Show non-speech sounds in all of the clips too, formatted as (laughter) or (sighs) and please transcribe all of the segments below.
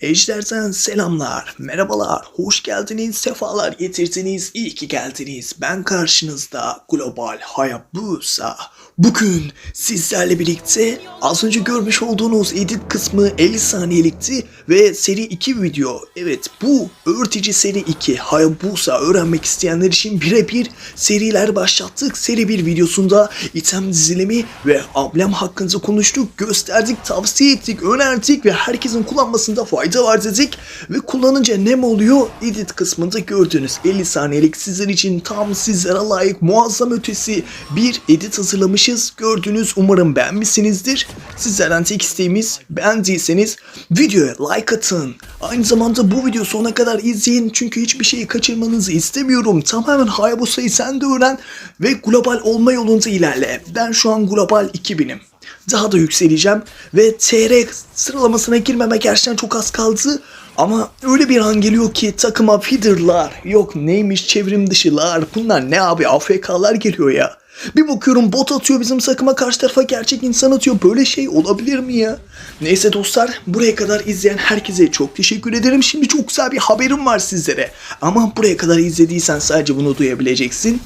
Ejder'den selamlar, merhabalar, hoş geldiniz, sefalar getirdiniz, iyi ki geldiniz. Ben karşınızda Global Hayabusa. Bugün sizlerle birlikte az önce görmüş olduğunuz edit kısmı 50 saniyelikti ve seri 2 video. Evet bu öğretici seri 2 Hayabusa öğrenmek isteyenler için birebir seriler başlattık. Seri 1 videosunda item dizilimi ve amblem hakkında konuştuk, gösterdik, tavsiye ettik, önerdik ve herkesin kullanmasında fayda var dedik. Ve kullanınca ne oluyor? Edit kısmında gördüğünüz 50 saniyelik sizler için tam sizlere layık muazzam ötesi bir edit hazırlamışız. Gördünüz umarım beğenmişsinizdir. Sizlerden tek isteğimiz beğendiyseniz videoya like atın. Aynı zamanda bu video sonuna kadar izleyin çünkü hiçbir şeyi kaçırmanızı istemiyorum. Tamamen Hayabusa'yı sen de öğren ve global olma yolunda ilerle. Ben şu an global 2000'im daha da yükseleceğim ve TR sıralamasına girmeme gerçekten çok az kaldı. Ama öyle bir an geliyor ki takıma feederlar, yok neymiş çevrim dışılar, bunlar ne abi AFK'lar geliyor ya. Bir bakıyorum bot atıyor bizim takıma karşı tarafa gerçek insan atıyor. Böyle şey olabilir mi ya? Neyse dostlar buraya kadar izleyen herkese çok teşekkür ederim. Şimdi çok güzel bir haberim var sizlere. Ama buraya kadar izlediysen sadece bunu duyabileceksin.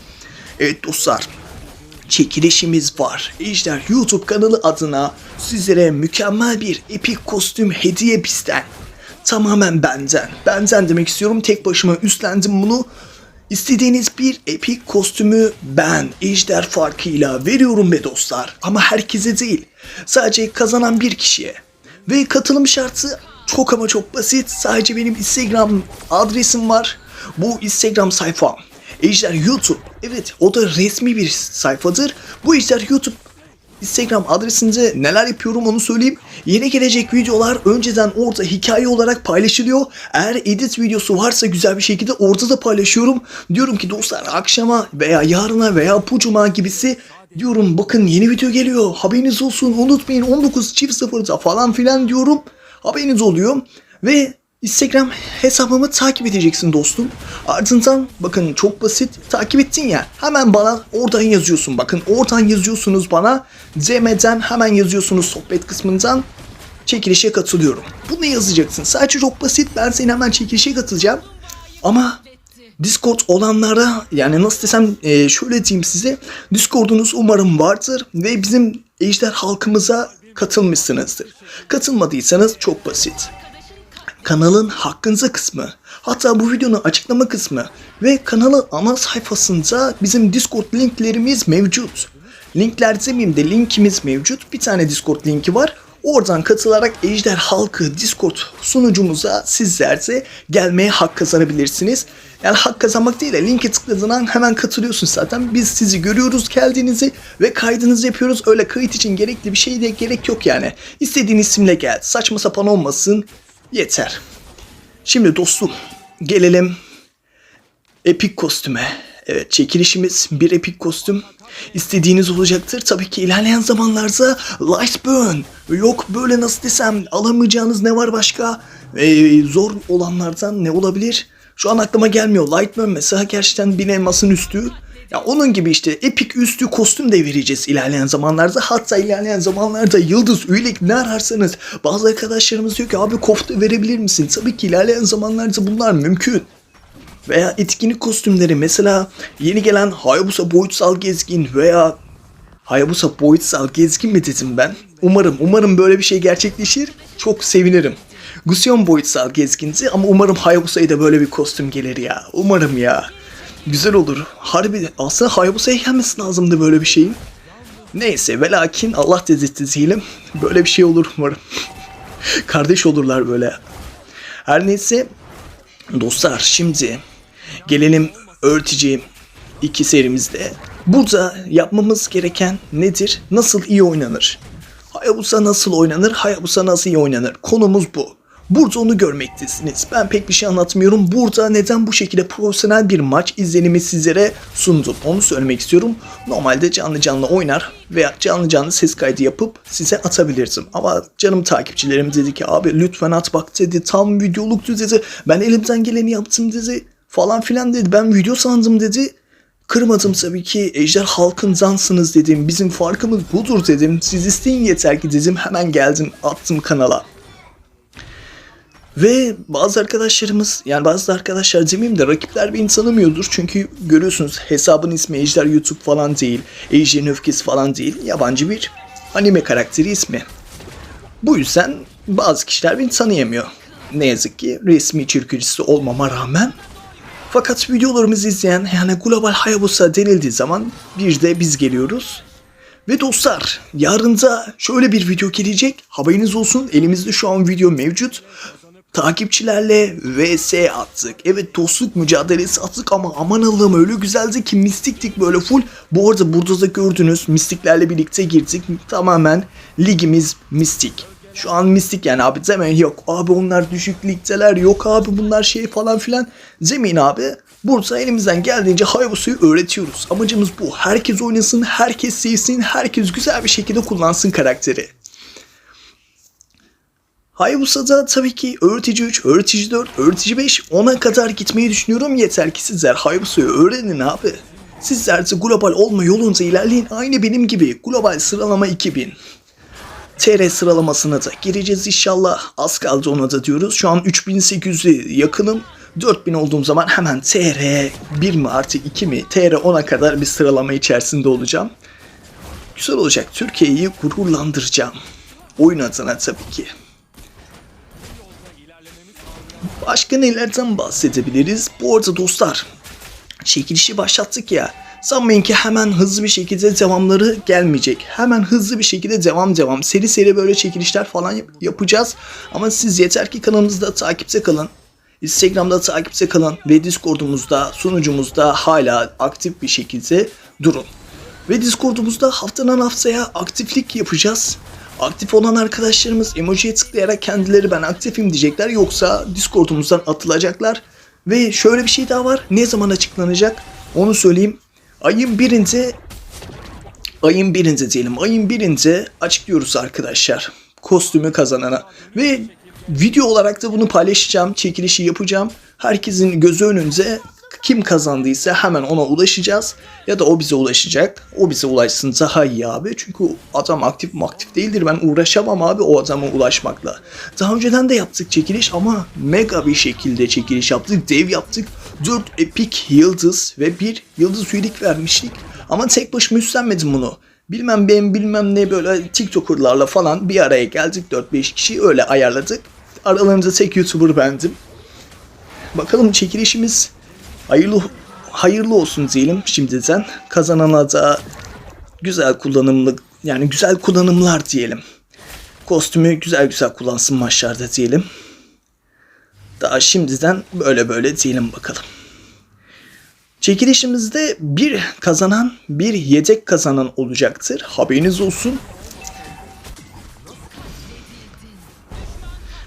Evet dostlar çekilişimiz var. Ejder YouTube kanalı adına sizlere mükemmel bir epik kostüm hediye bizden. Tamamen benden. Benden demek istiyorum. Tek başıma üstlendim bunu. İstediğiniz bir epik kostümü ben Ejder farkıyla veriyorum be dostlar. Ama herkese değil. Sadece kazanan bir kişiye. Ve katılım şartı çok ama çok basit. Sadece benim Instagram adresim var. Bu Instagram sayfam. Ejder YouTube. Evet o da resmi bir sayfadır. Bu Ejder YouTube Instagram adresinde neler yapıyorum onu söyleyeyim. Yeni gelecek videolar önceden orada hikaye olarak paylaşılıyor. Eğer edit videosu varsa güzel bir şekilde orada da paylaşıyorum. Diyorum ki dostlar akşama veya yarına veya bu cuma gibisi diyorum bakın yeni video geliyor. Haberiniz olsun unutmayın 19 çift sıfırda falan filan diyorum. Haberiniz oluyor. Ve Instagram hesabımı takip edeceksin dostum. Ardından bakın çok basit takip ettin ya hemen bana oradan yazıyorsun bakın oradan yazıyorsunuz bana DM'den hemen yazıyorsunuz sohbet kısmından çekilişe katılıyorum. Bunu yazacaksın sadece çok basit ben seni hemen çekilişe katılacağım ama Discord olanlara yani nasıl desem e, şöyle diyeyim size Discord'unuz umarım vardır ve bizim ejder halkımıza katılmışsınızdır. Katılmadıysanız çok basit kanalın hakkınıza kısmı, hatta bu videonun açıklama kısmı ve kanalın ana sayfasında bizim Discord linklerimiz mevcut. Linkler demeyeyim de linkimiz mevcut. Bir tane Discord linki var. Oradan katılarak Ejder Halkı Discord sunucumuza sizler de gelmeye hak kazanabilirsiniz. Yani hak kazanmak değil de linke tıkladığın hemen katılıyorsun zaten. Biz sizi görüyoruz geldiğinizi ve kaydınızı yapıyoruz. Öyle kayıt için gerekli bir şey de gerek yok yani. İstediğin isimle gel. Saçma sapan olmasın. Yeter. Şimdi dostum gelelim epik kostüme. Evet çekilişimiz bir epik kostüm. İstediğiniz olacaktır. Tabii ki ilerleyen zamanlarda Lightburn. Yok böyle nasıl desem alamayacağınız ne var başka? Ee, zor olanlardan ne olabilir? Şu an aklıma gelmiyor. Lightburn mesela gerçekten bin elmasın üstü. Ya onun gibi işte epik üstü kostüm de vereceğiz ilerleyen zamanlarda. Hatta ilerleyen zamanlarda yıldız, üyelik ne ararsanız. Bazı arkadaşlarımız diyor ki abi kofta verebilir misin? Tabii ki ilerleyen zamanlarda bunlar mümkün. Veya etkinlik kostümleri mesela yeni gelen Hayabusa boyutsal gezgin veya Hayabusa boyutsal gezgin mi dedim ben? Umarım, umarım böyle bir şey gerçekleşir. Çok sevinirim. Gusion boyutsal gezginti ama umarım Hayabusa'ya da böyle bir kostüm gelir ya. Umarım ya. Güzel olur. Harbi aslında Hayabusa'ya gelmesi lazımdı böyle bir şeyin. Neyse ve lakin Allah dedirttiğiyle böyle bir şey olur umarım. (laughs) Kardeş olurlar böyle. Her neyse dostlar şimdi gelelim öğretici iki serimizde. Burada yapmamız gereken nedir? Nasıl iyi oynanır? Hayabusa nasıl oynanır? Hayabusa nasıl iyi oynanır? Konumuz bu. Burada onu görmektesiniz. Ben pek bir şey anlatmıyorum. Burada neden bu şekilde profesyonel bir maç izlenimi sizlere sundum. Onu söylemek istiyorum. Normalde canlı canlı oynar veya canlı canlı ses kaydı yapıp size atabilirdim. Ama canım takipçilerim dedi ki abi lütfen at bak dedi. Tam videoluktu dedi. Ben elimden geleni yaptım dedi. Falan filan dedi. Ben video sandım dedi. Kırmadım tabii ki Ejder halkındansınız dedim. Bizim farkımız budur dedim. Siz isteyin yeter ki dedim. Hemen geldim attım kanala. Ve bazı arkadaşlarımız yani bazı arkadaşlar demeyeyim de rakipler beni tanımıyordur. Çünkü görüyorsunuz hesabın ismi Ejder YouTube falan değil. Ejder'in öfkesi falan değil. Yabancı bir anime karakteri ismi. Bu yüzden bazı kişiler beni tanıyamıyor. Ne yazık ki resmi içerikçisi olmama rağmen. Fakat videolarımızı izleyen yani Global Hayabusa denildiği zaman bir de biz geliyoruz. Ve dostlar yarın da şöyle bir video gelecek. Haberiniz olsun elimizde şu an video mevcut. Takipçilerle vs attık. Evet dostluk mücadelesi attık ama aman Allah'ım öyle güzeldi ki mistiktik böyle full. Bu arada burada da gördünüz mistiklerle birlikte girdik. Tamamen ligimiz mistik. Şu an mistik yani abi demeyin yok abi onlar düşük ligdeler yok abi bunlar şey falan filan. Demeyin abi burada elimizden geldiğince Hayabusa'yı öğretiyoruz. Amacımız bu. Herkes oynasın, herkes sevsin, herkes güzel bir şekilde kullansın karakteri. Hayabusa'da tabii ki öğretici 3, öğretici 4, öğretici 5, 10'a kadar gitmeyi düşünüyorum. Yeter ki sizler Hayabusa'yı öğrenin abi. Sizler de global olma yolunda ilerleyin. Aynı benim gibi. Global sıralama 2000. TR sıralamasına da gireceğiz inşallah. Az kaldı ona da diyoruz. Şu an 3800'e yakınım. 4000 olduğum zaman hemen TR 1 mi artık 2 mi TR 10'a kadar bir sıralama içerisinde olacağım. Güzel olacak. Türkiye'yi gururlandıracağım. Oyun adına tabii ki. Başka nelerden bahsedebiliriz? Bu arada dostlar çekilişi başlattık ya. Sanmayın ki hemen hızlı bir şekilde devamları gelmeyecek. Hemen hızlı bir şekilde devam devam. Seri seri böyle çekilişler falan yap- yapacağız. Ama siz yeter ki kanalımızda takipte kalın. Instagram'da takipte kalın ve Discord'umuzda, sunucumuzda hala aktif bir şekilde durun. Ve Discord'umuzda haftadan haftaya aktiflik yapacağız. Aktif olan arkadaşlarımız emojiye tıklayarak kendileri ben aktifim diyecekler yoksa Discord'umuzdan atılacaklar. Ve şöyle bir şey daha var. Ne zaman açıklanacak? Onu söyleyeyim. Ayın birinde ayın birinde diyelim. Ayın birinde açıklıyoruz arkadaşlar. Kostümü kazanana. Ve video olarak da bunu paylaşacağım. Çekilişi yapacağım. Herkesin gözü önünde kim kazandıysa hemen ona ulaşacağız. Ya da o bize ulaşacak. O bize ulaşsın daha iyi abi. Çünkü adam aktif mi aktif değildir. Ben uğraşamam abi o adama ulaşmakla. Daha önceden de yaptık çekiliş ama mega bir şekilde çekiliş yaptık. Dev yaptık. 4 epik yıldız ve bir yıldız üyelik vermiştik. Ama tek başıma üstlenmedim bunu. Bilmem ben bilmem ne böyle TikToker'larla falan bir araya geldik 4-5 kişi öyle ayarladık. Aralarında tek YouTuber bendim. Bakalım çekilişimiz hayırlı hayırlı olsun diyelim şimdiden. Kazanana da güzel kullanımlı yani güzel kullanımlar diyelim. Kostümü güzel güzel kullansın maçlarda diyelim. Daha şimdiden böyle böyle diyelim bakalım. Çekilişimizde bir kazanan, bir yedek kazanan olacaktır. Haberiniz olsun.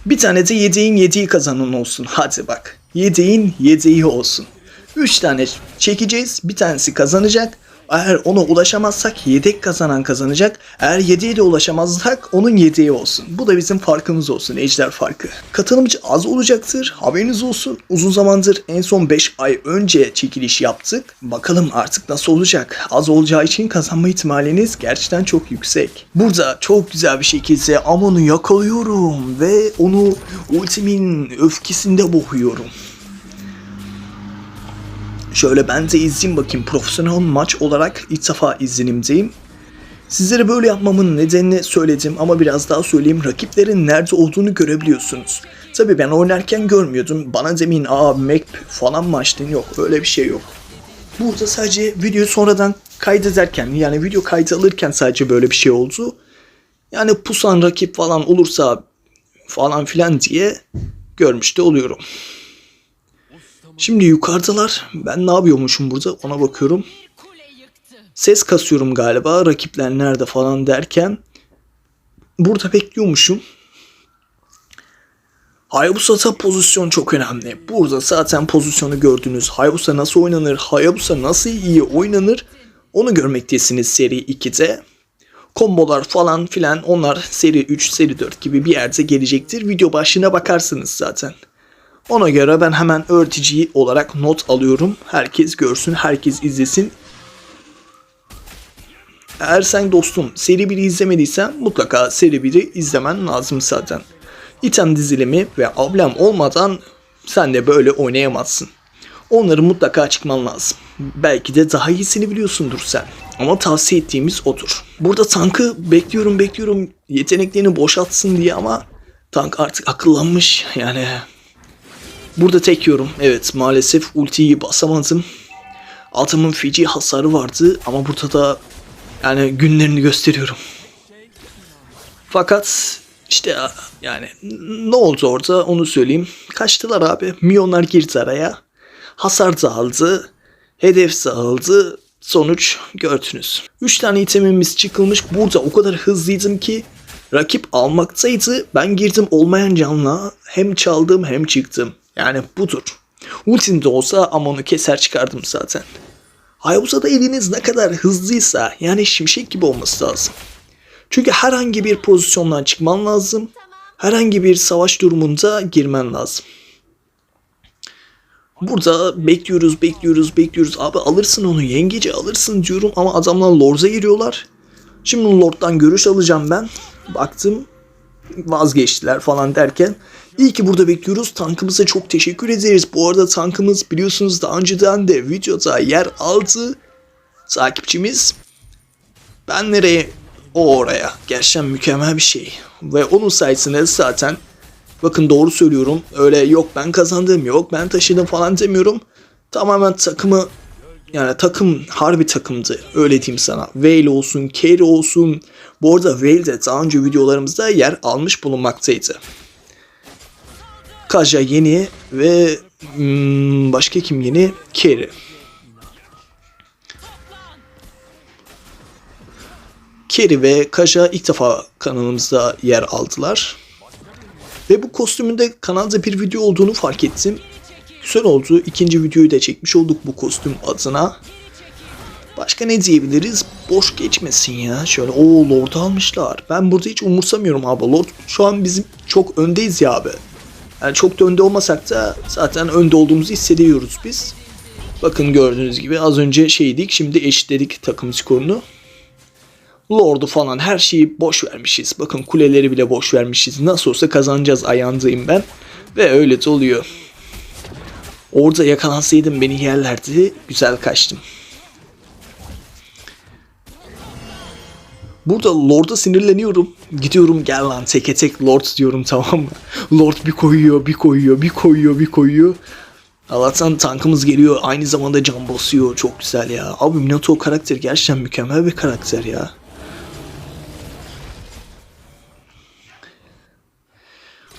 Bir tane de yedeğin yediği kazanan olsun. Hadi bak. Yedeğin yedeği olsun. Üç tane çekeceğiz. Bir tanesi kazanacak. Eğer ona ulaşamazsak yedek kazanan kazanacak. Eğer yedeğe de ulaşamazsak onun yedeği olsun. Bu da bizim farkımız olsun. Ejder farkı. Katılımcı az olacaktır. Haberiniz olsun. Uzun zamandır en son 5 ay önce çekiliş yaptık. Bakalım artık nasıl olacak. Az olacağı için kazanma ihtimaliniz gerçekten çok yüksek. Burada çok güzel bir şekilde Amon'u yakalıyorum ve onu ultimin öfkesinde boğuyorum. Şöyle ben de izleyeyim bakayım. Profesyonel maç olarak ilk defa izlenimdeyim. Sizlere böyle yapmamın nedenini söyledim ama biraz daha söyleyeyim. Rakiplerin nerede olduğunu görebiliyorsunuz. Tabi ben oynarken görmüyordum. Bana demin aa map falan mı? Yok öyle bir şey yok. Burada sadece videoyu sonradan kaydederken yani video kaydı alırken sadece böyle bir şey oldu. Yani pusan rakip falan olursa falan filan diye görmüş de oluyorum. Şimdi yukarıdalar. Ben ne yapıyormuşum burada ona bakıyorum. Ses kasıyorum galiba. Rakipler nerede falan derken. Burada bekliyormuşum. Hayabusa'da pozisyon çok önemli. Burada zaten pozisyonu gördünüz. Hayabusa nasıl oynanır, Hayabusa nasıl iyi oynanır onu görmektesiniz seri 2'de. Kombolar falan filan onlar seri 3, seri 4 gibi bir yerde gelecektir. Video başlığına bakarsınız zaten. Ona göre ben hemen öğretici olarak not alıyorum. Herkes görsün, herkes izlesin. Eğer sen dostum seri 1'i izlemediysen mutlaka seri 1'i izlemen lazım zaten. item dizilimi ve ablem olmadan sen de böyle oynayamazsın. Onları mutlaka çıkman lazım. Belki de daha iyisini biliyorsundur sen. Ama tavsiye ettiğimiz odur. Burada tankı bekliyorum bekliyorum yeteneklerini boşaltsın diye ama tank artık akıllanmış yani. Burada tek yorum. Evet maalesef ultiyi basamadım. Atımın feci hasarı vardı ama burada da yani günlerini gösteriyorum. Fakat işte yani ne oldu orada onu söyleyeyim. Kaçtılar abi. Milyonlar girdi araya. Hasar dağıldı. Hedef dağıldı. Sonuç gördünüz. 3 tane itemimiz çıkılmış. Burada o kadar hızlıydım ki rakip almaktaydı. Ben girdim olmayan canla hem çaldım hem çıktım. Yani budur. Ultim de olsa ama onu keser çıkardım zaten. Hayabusa'da eliniz ne kadar hızlıysa yani şimşek gibi olması lazım. Çünkü herhangi bir pozisyondan çıkman lazım. Herhangi bir savaş durumunda girmen lazım. Burada bekliyoruz, bekliyoruz, bekliyoruz. Abi alırsın onu, yengeci alırsın diyorum ama adamlar Lord'a giriyorlar. Şimdi Lord'dan görüş alacağım ben. Baktım vazgeçtiler falan derken iyi ki burada bekliyoruz. Tankımıza çok teşekkür ederiz. Bu arada tankımız biliyorsunuz daha önceden de videoda yer aldı. Takipçimiz ben nereye o oraya. Gerçekten mükemmel bir şey. Ve onun sayesinde zaten bakın doğru söylüyorum. Öyle yok ben kazandım yok ben taşıdım falan demiyorum. Tamamen takımı yani takım harbi takımdı. Öyle diyeyim sana. Vale olsun, Carry olsun. Bu arada Vale de daha önce videolarımızda yer almış bulunmaktaydı. Kaja yeni ve hmm, başka kim yeni? Carry. Kerry ve Kaja ilk defa kanalımızda yer aldılar. Ve bu kostümün de kanalda bir video olduğunu fark ettim. Güzel oldu. İkinci videoyu da çekmiş olduk bu kostüm adına. Başka ne diyebiliriz? Boş geçmesin ya. Şöyle o Lord'u almışlar. Ben burada hiç umursamıyorum abi. Lord şu an bizim çok öndeyiz ya abi. Yani çok da önde olmasak da zaten önde olduğumuzu hissediyoruz biz. Bakın gördüğünüz gibi az önce şeydik şimdi eşitledik takım skorunu. Lord'u falan her şeyi boş vermişiz. Bakın kuleleri bile boş vermişiz. Nasıl olsa kazanacağız ayağındayım ben. Ve öyle de oluyor. Orada yakalansaydım beni yerlerdi. Güzel kaçtım. Burada Lord'a sinirleniyorum. Gidiyorum gel lan teke tek Lord diyorum tamam mı? Lord bir koyuyor, bir koyuyor, bir koyuyor, bir koyuyor. Allah'tan tankımız geliyor. Aynı zamanda can basıyor. Çok güzel ya. Abi Minato karakteri gerçekten mükemmel bir karakter ya.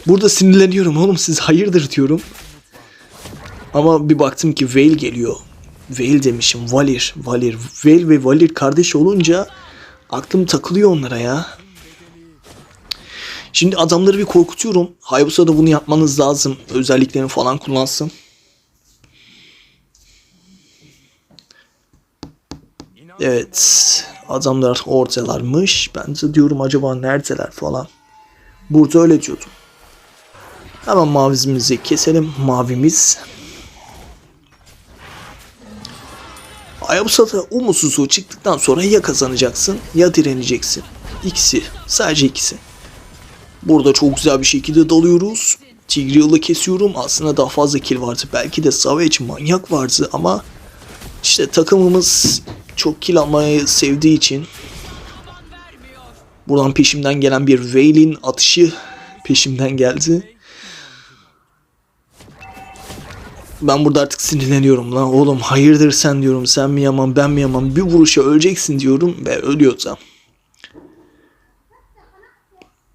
Burada sinirleniyorum oğlum siz hayırdır diyorum. Ama bir baktım ki Veil geliyor. Veil demişim Valir. Valir. Veil ve Valir kardeş olunca aklım takılıyor onlara ya. Şimdi adamları bir korkutuyorum. Hayabusa da bunu yapmanız lazım. Özelliklerini falan kullansın. Evet. Adamlar ortalarmış. Ben de diyorum acaba neredeler falan. Burada öyle diyordum. Hemen mavimizi keselim. Mavimiz. Hayabusa'da umutsuzluğu çıktıktan sonra ya kazanacaksın ya direneceksin. İkisi. Sadece ikisi. Burada çok güzel bir şekilde dalıyoruz. Tigreal'ı kesiyorum. Aslında daha fazla kill vardı. Belki de Savage manyak vardı ama işte takımımız çok kill almayı sevdiği için buradan peşimden gelen bir Veil'in atışı peşimden geldi. Ben burada artık sinirleniyorum lan oğlum hayırdır sen diyorum sen mi yaman ben mi yaman bir vuruşa öleceksin diyorum ve ölüyorsam.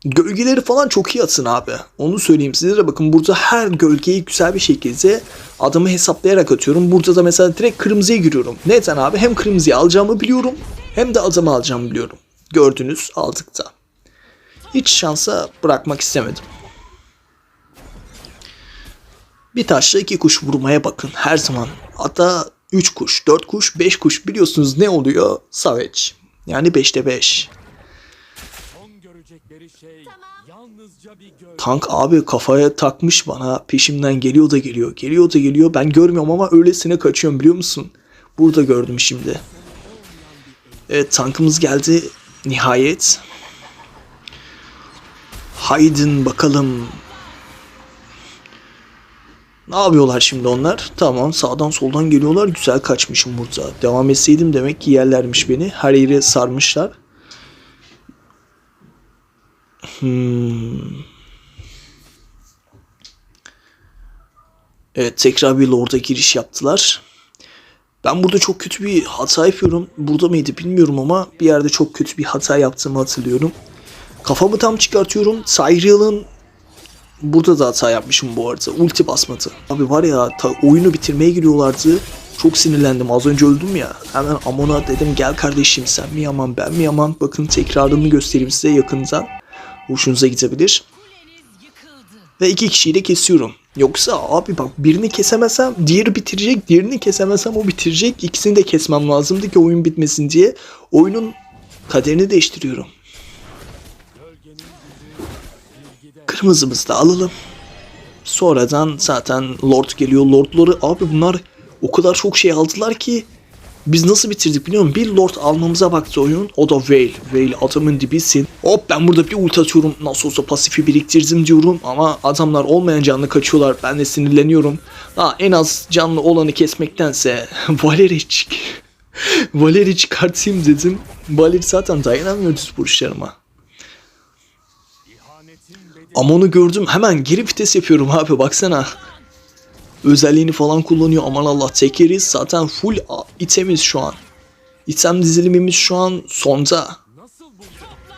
Gölgeleri falan çok iyi atın abi. Onu söyleyeyim size de bakın burada her gölgeyi güzel bir şekilde adamı hesaplayarak atıyorum. Burada da mesela direkt kırmızıya giriyorum. Neden abi? Hem kırmızıyı alacağımı biliyorum hem de adamı alacağımı biliyorum. Gördünüz aldık da. Hiç şansa bırakmak istemedim. Bir taşla iki kuş vurmaya bakın her zaman. Hatta 3 kuş, 4 kuş, 5 kuş biliyorsunuz ne oluyor? Savage. Yani 5'te 5. Son görecekleri şey. Tank abi kafaya takmış bana. Peşimden geliyor da geliyor. Geliyor da geliyor. Ben görmüyorum ama öylesine kaçıyorum biliyor musun? Burada gördüm şimdi. Evet tankımız geldi. Nihayet. Haydin bakalım. Ne yapıyorlar şimdi onlar? Tamam sağdan soldan geliyorlar. Güzel kaçmışım burada. Devam etseydim demek ki yerlermiş beni. Her yere sarmışlar. Hmm. Evet tekrar bir Lord'a giriş yaptılar. Ben burada çok kötü bir hata yapıyorum. Burada mıydı bilmiyorum ama bir yerde çok kötü bir hata yaptığımı hatırlıyorum. Kafamı tam çıkartıyorum. Cyreal'ın burada da hata yapmışım bu arada. Ulti basmadı. Abi var ya oyunu bitirmeye giriyorlardı. Çok sinirlendim. Az önce öldüm ya. Hemen Amon'a dedim gel kardeşim sen mi yaman ben mi yaman. Bakın tekrarını göstereyim size yakından. Hoşunuza gidebilir. Ve iki kişiyi de kesiyorum. Yoksa abi bak birini kesemesem diğeri bitirecek. Diğerini kesemesem o bitirecek. İkisini de kesmem lazımdı ki oyun bitmesin diye. Oyunun kaderini değiştiriyorum. Kırmızımızı da alalım. Sonradan zaten Lord geliyor. Lordları abi bunlar o kadar çok şey aldılar ki biz nasıl bitirdik biliyor musun? Bir Lord almamıza baktı oyun. O da Veil. Veil adamın dibisin. Hop ben burada bir ult atıyorum. Nasıl olsa pasifi biriktirdim diyorum. Ama adamlar olmayan canlı kaçıyorlar. Ben de sinirleniyorum. Ha, en az canlı olanı kesmektense (laughs) Valeri çık. (laughs) Valeri çıkartayım dedim. Valeri zaten dayanamıyor düz vuruşlarıma. Amon'u gördüm hemen geri vites yapıyorum abi baksana. Özelliğini falan kullanıyor aman Allah tekeriz zaten full itemiz şu an. İtem dizilimimiz şu an sonda.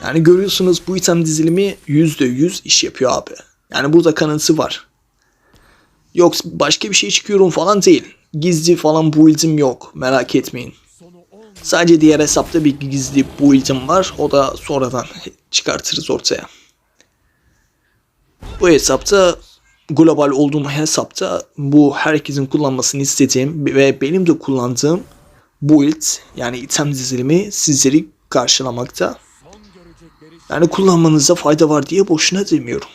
Yani görüyorsunuz bu item dizilimi %100 iş yapıyor abi. Yani burada kanıtı var. Yok başka bir şey çıkıyorum falan değil. Gizli falan build'im yok merak etmeyin. Sadece diğer hesapta bir gizli build'im var. O da sonradan çıkartırız ortaya. Bu hesapta global olduğum hesapta bu herkesin kullanmasını istediğim ve benim de kullandığım build yani item dizilimi sizleri karşılamakta. Yani kullanmanıza fayda var diye boşuna demiyorum.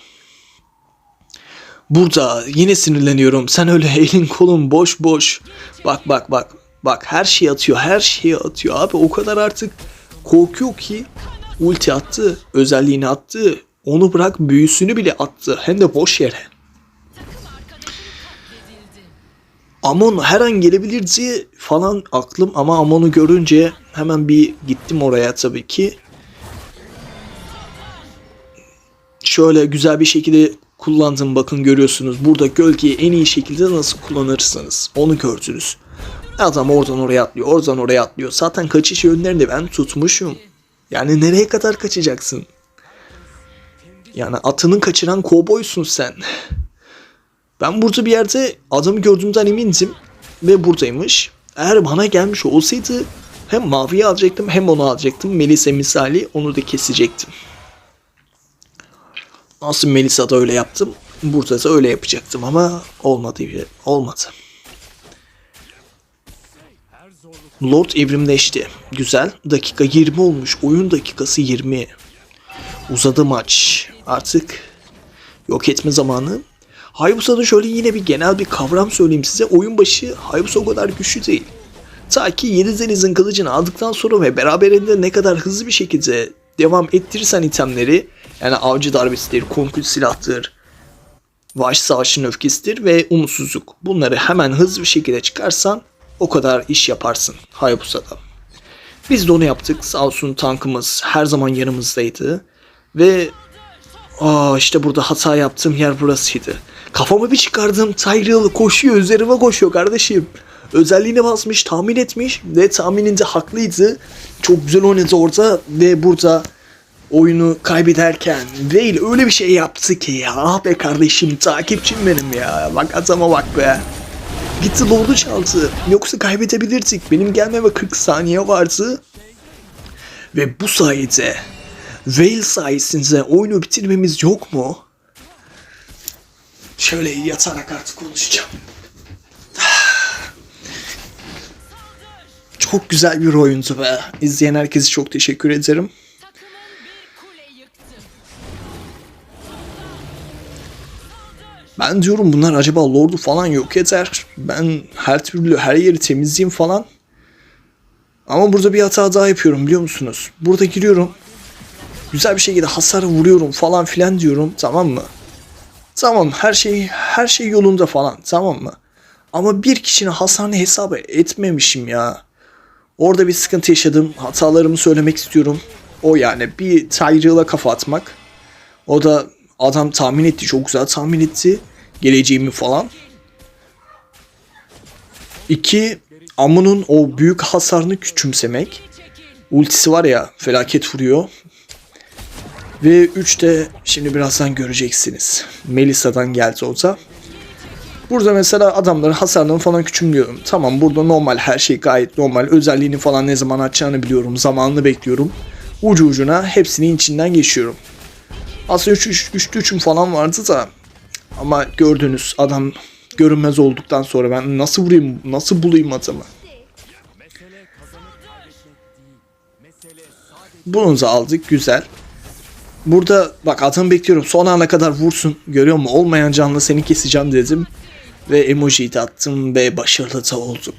Burada yine sinirleniyorum. Sen öyle (laughs) elin kolun boş boş. Bak bak bak. Bak her şeyi atıyor. Her şeyi atıyor. Abi o kadar artık korkuyor ki ulti attı. Özelliğini attı. Onu bırak büyüsünü bile attı. Hem de boş yere. Amon her an gelebilirdi falan aklım ama Amon'u görünce hemen bir gittim oraya tabii ki. Şöyle güzel bir şekilde kullandım bakın görüyorsunuz. Burada gölgeyi en iyi şekilde nasıl kullanırsınız onu gördünüz. Adam oradan oraya atlıyor, oradan oraya atlıyor. Zaten kaçış yönlerini ben tutmuşum. Yani nereye kadar kaçacaksın? Yani atını kaçıran kovboysun sen. Ben burada bir yerde adamı gördüğümden emindim ve buradaymış. Eğer bana gelmiş olsaydı hem maviyi alacaktım hem onu alacaktım. Melisa misali onu da kesecektim. Nasıl Melisa'da öyle yaptım. Burada da öyle yapacaktım ama olmadı. Olmadı. Lord evrimleşti. Güzel. Dakika 20 olmuş. Oyun dakikası 20. Uzadı maç. Artık yok etme zamanı. Hayabusa'da şöyle yine bir genel bir kavram söyleyeyim size. Oyun başı Hayabusa o kadar güçlü değil. Ta ki Yedi Deniz'in kılıcını aldıktan sonra ve beraberinde ne kadar hızlı bir şekilde devam ettirirsen itemleri yani avcı darbesidir, konkül silahtır, vahşi savaşın öfkesidir ve umutsuzluk. Bunları hemen hızlı bir şekilde çıkarsan o kadar iş yaparsın Hayabusa'da. Biz de onu yaptık. Sağ tankımız her zaman yanımızdaydı. Ve aa işte burada hata yaptığım yer burasıydı. Kafamı bir çıkardım. Tyrell koşuyor üzerime koşuyor kardeşim. Özelliğini basmış, tahmin etmiş ve tahmininde haklıydı. Çok güzel oynadı orada ve burada oyunu kaybederken Veil öyle bir şey yaptı ki ya ah be kardeşim takipçim benim ya bak adama bak be gitti Lord'u çaldı yoksa kaybedebilirdik benim gelmeme 40 saniye vardı ve bu sayede Veil sayesinde oyunu bitirmemiz yok mu? Şöyle yatarak artık konuşacağım. (sighs) Çok güzel bir oyundu be. İzleyen herkese çok teşekkür ederim. Ben diyorum bunlar acaba Lord'u falan yok eder. Ben her türlü her yeri temizleyeyim falan. Ama burada bir hata daha yapıyorum biliyor musunuz? Burada giriyorum. Güzel bir şekilde hasar vuruyorum falan filan diyorum tamam mı? Tamam her şey her şey yolunda falan tamam mı? Ama bir kişinin hasarını hesaba etmemişim ya. Orada bir sıkıntı yaşadım. Hatalarımı söylemek istiyorum. O yani bir Tyrell'a kafa atmak. O da adam tahmin etti. Çok güzel tahmin etti. Geleceğimi falan. İki, Amun'un o büyük hasarını küçümsemek. Ultisi var ya felaket vuruyor. Ve 3 de şimdi birazdan göreceksiniz. Melisa'dan geldi o da. Burada mesela adamların hasarlarını falan küçümlüyorum. Tamam burada normal her şey gayet normal. Özelliğini falan ne zaman açacağını biliyorum. Zamanını bekliyorum. Ucu ucuna hepsinin içinden geçiyorum. Aslında 3 3 3 3'üm falan vardı da ama gördünüz adam görünmez olduktan sonra ben nasıl vurayım, nasıl bulayım adamı? Bunu da aldık güzel. Burada bak adamı bekliyorum son ana kadar vursun. Görüyor musun? Olmayan canlı seni keseceğim dedim. Ve emojiyi de attım ve başarılı da olduk.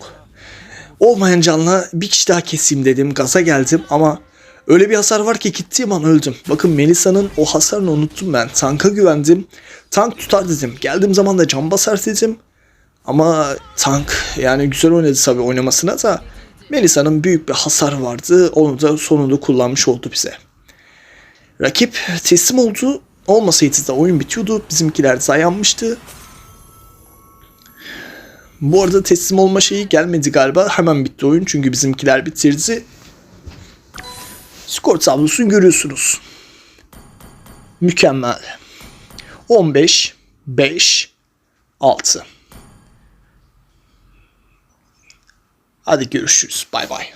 Olmayan canlı bir kişi daha keseyim dedim. Gaza geldim ama öyle bir hasar var ki gittiğim an öldüm. Bakın Melisa'nın o hasarını unuttum ben. Tanka güvendim. Tank tutar dedim. Geldiğim zaman da can basar dedim. Ama tank yani güzel oynadı tabii oynamasına da Melisa'nın büyük bir hasar vardı. Onu da sonunda kullanmış oldu bize. Rakip teslim oldu. Olmasaydı da oyun bitiyordu. Bizimkiler dayanmıştı. Bu arada teslim olma şeyi gelmedi galiba. Hemen bitti oyun çünkü bizimkiler bitirdi. Skor tablosunu görüyorsunuz. Mükemmel. 15, 5, 6. Hadi görüşürüz. Bay bay.